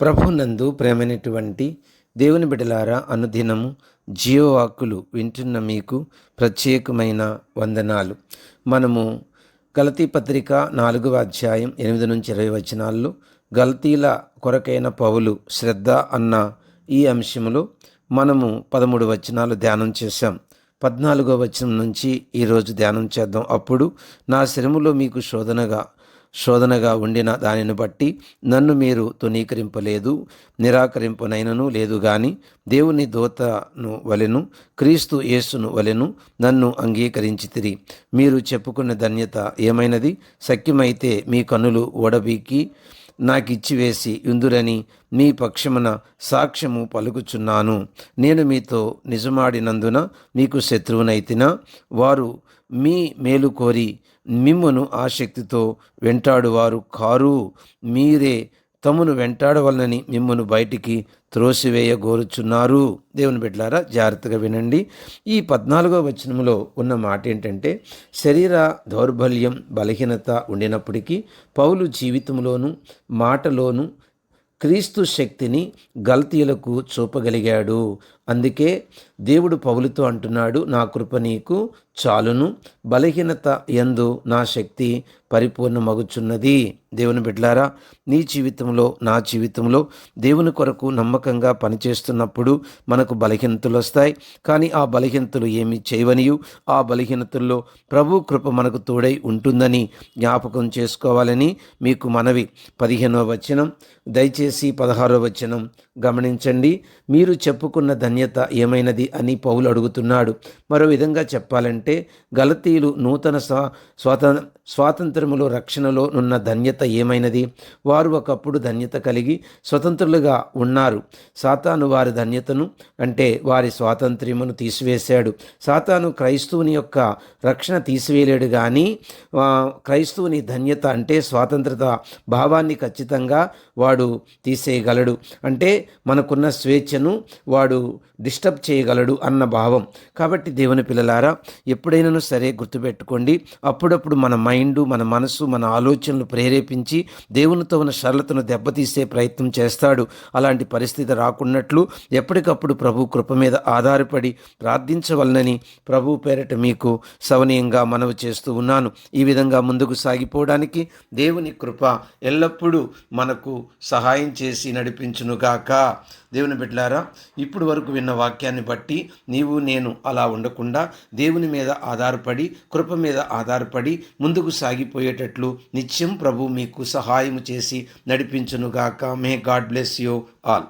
ప్రభునందు ప్రేమైనటువంటి దేవుని బిడలారా అనుదినము జీవవాక్కులు వింటున్న మీకు ప్రత్యేకమైన వందనాలు. మనము గలతీ పత్రిక నాలుగవ అధ్యాయం ఎనిమిది నుంచి ఇరవై వచనాల్లో గలతీల కొరకైన పౌలు శ్రద్ధ అన్న ఈ అంశంలో మనము పదమూడు వచనాలు ధ్యానం చేశాం. పద్నాలుగో వచనం నుంచి ఈరోజు ధ్యానం చేద్దాం. అప్పుడు నా శ్రమలో మీకు శోధనగా శోధనగా ఉండిన దానిని బట్టి నన్ను మీరు తునీకరింపలేదు నిరాకరింపనైనను లేదు గాని దేవుని దూతను వలెను క్రీస్తు యేసును వలెను నన్ను అంగీకరించితిరి. మీరు చెప్పుకున్న ధన్యత ఏమైనది? సఖ్యమైతే మీ కన్నులు ఓడబీకి నాకిచ్చివేసి ఇందురని మీ పక్షమున సాక్ష్యము పలుకుచున్నాను. నేను మీతో నిజమాడినందున మీకు శత్రువునైతినా వారు మీ మేలు కోరి మిమ్మను ఆసక్తితో వెంటాడువారు కారు. మీరే తమను వెంటాడవలనని మిమ్మను బయటికి త్రోసివేయగోరుచున్నారు. దేవుని బిడ్డలారా జాగ్రత్తగా వినండి. ఈ పద్నాలుగో వచనంలో ఉన్న మాట ఏంటంటే శరీర దౌర్బల్యం బలహీనత ఉండినప్పటికీ పౌలు జీవితంలోను మాటలోను క్రీస్తు శక్తిని గల్తీలకు చూపగలిగాడు. అందుకే దేవుడు పౌలుతో అంటున్నాడు నా కృప నీకు చాలును బలహీనత ఎందు నా శక్తి పరిపూర్ణమగుచున్నది. దేవుని బిడ్లారా నీ జీవితంలో నా జీవితంలో దేవుని కొరకు నమ్మకంగా పనిచేస్తున్నప్పుడు మనకు బలహీనతలు వస్తాయి. కానీ ఆ బలహీనతలు ఏమి చేయవనియు. ఆ బలహీనతల్లో ప్రభు కృప మనకు తోడై ఉంటుందని జ్ఞాపకం చేసుకోవాలని మీకు మనవి. పదిహేనవ వచనం దయచేసి పదహారవ వచనం గమనించండి. మీరు చెప్పుకున్న ధన్యత ఏమైనది అని పౌలు అడుగుతున్నాడు. మరో విధంగా చెప్పాలంటే గలతీలు నూతన స్వా స్వాతం స్వాతంత్రములో రక్షణలో ఉన్న ధన్యత ఏమైనది? వారు ఒకప్పుడు ధన్యత కలిగి స్వతంత్రులుగా ఉన్నారు. సాతాను వారి ధన్యతను అంటే వారి స్వాతంత్ర్యమును తీసివేశాడు. సాతాను క్రైస్తవుని యొక్క రక్షణ తీసివేయలేడు కానీ క్రైస్తవుని ధన్యత అంటే స్వాతంత్రత భావాన్ని ఖచ్చితంగా వాడు తీసేయగలడు. అంటే మనకున్న స్వేచ్ఛను వాడు డిస్టర్బ్ చేయగలడు అన్న భావం. కాబట్టి దేవుని పిల్లలారా ఎప్పుడైనా సరే గుర్తుపెట్టుకోండి. అప్పుడప్పుడు మన మైండ్ మన మనసు మన ఆలోచనలు ప్రేరేపించి దేవునితో ఉన్న సరళతను దెబ్బతీసే ప్రయత్నం చేస్తాడు. అలాంటి పరిస్థితి రాకున్నట్లు ఎప్పటికప్పుడు ప్రభు కృప మీద ఆధారపడి ప్రార్థించవలనని ప్రభు పేరట మీకు సవనీయంగా మనవి చేస్తూ ఉన్నాను. ఈ విధంగా ముందుకు సాగిపోవడానికి దేవుని కృప ఎల్లప్పుడూ మనకు సహాయం చేసి నడిపించునుగాక. దేవుని బిడ్డారా ఇప్పుడు వరకు విన్న వాక్యాన్ని బట్టి నీవు నేను అలా ఉండకుండా దేవుని మీద ఆధారపడి కృప మీద ఆధారపడి ముందుకు సాగిపోయేటట్లు నిత్యం ప్రభు మీకు సహాయం చేసి నడిపించునుగాక. May God bless you all